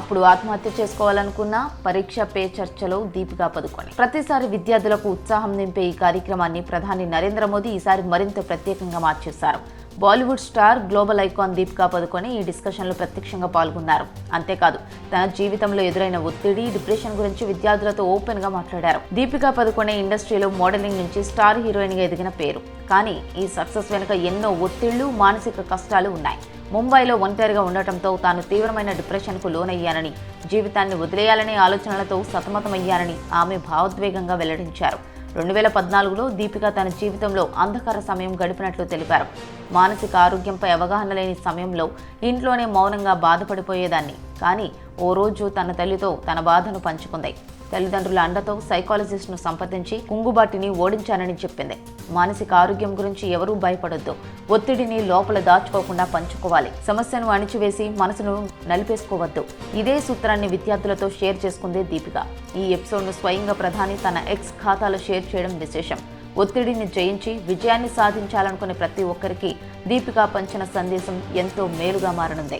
అప్పుడు ఆత్మహత్య చేసుకోవాలనుకున్న పరీక్ష పే చర్చలో దీపికా పదుకొని. ప్రతిసారి విద్యార్థులకు ఉత్సాహం నింపే ఈ కార్యక్రమాన్ని ప్రధాని నరేంద్ర మోదీ ఈసారి మరింత ప్రత్యేకంగా మార్చేశారు. Bollywood star global icon Deepika Padukone ఈ డిస్కషన్లో ప్రత్యక్షంగా పాల్గొన్నారు. అంతేకాదు తన జీవితంలో ఎదురైన ఒత్తిడి డిప్రెషన్ గురించి విద్యార్థులతో ఓపెన్గా మాట్లాడారు. దీపికా పదుకొనే ఇండస్ట్రీలో మోడలింగ్ నుంచి స్టార్ హీరోయిన్గా ఎదిగిన పేరు. కానీ ఈ సక్సెస్ వెనుక ఎన్నో ఒత్తిళ్ళు మానసిక కష్టాలు ఉన్నాయి. ముంబైలో ఒంటరిగా ఉండటంతో తాను తీవ్రమైన డిప్రెషన్కు లోనయ్యానని జీవితాన్ని వదిలేయాలనే ఆలోచనలతో సతమతమయ్యానని ఆమె భావోద్వేగంగా వెల్లడించారు. రెండు వేల పద్నాలుగులో దీపిక తన జీవితంలో అంధకార సమయం గడిపినట్లు తెలిపారు. మానసిక ఆరోగ్యంపై అవగాహన లేని సమయంలో ఇంట్లోనే మౌనంగా బాధపడిపోయేదాన్ని కానీ ఓ రోజు తన తల్లితో తన బాధను పంచుకుంది. తల్లిదండ్రుల అండతో సైకాలజిస్ట్ను సంప్రదించి కుంగుబాటిని ఓడించానని చెప్పింది. మానసిక ఆరోగ్యం గురించి ఎవరూ భయపడొద్దు. ఒత్తిడిని లోపల దాచుకోకుండా పంచుకోవాలి. సమస్యను అణిచివేసి మనసును నలిపేసుకోవద్దు. ఇదే సూత్రాన్ని విద్యార్థులతో షేర్ చేసుకుంది దీపిక. ఈ ఎపిసోడ్ను స్వయంగా ప్రధాని తన ఎక్స్ ఖాతాలో షేర్ చేయడం విశేషం. ఒత్తిడిని జయించి విజయాన్ని సాధించాలనుకునే ప్రతి ఒక్కరికి దీపిక పంచిన సందేశం ఎంతో మేలుగా మారనుంది.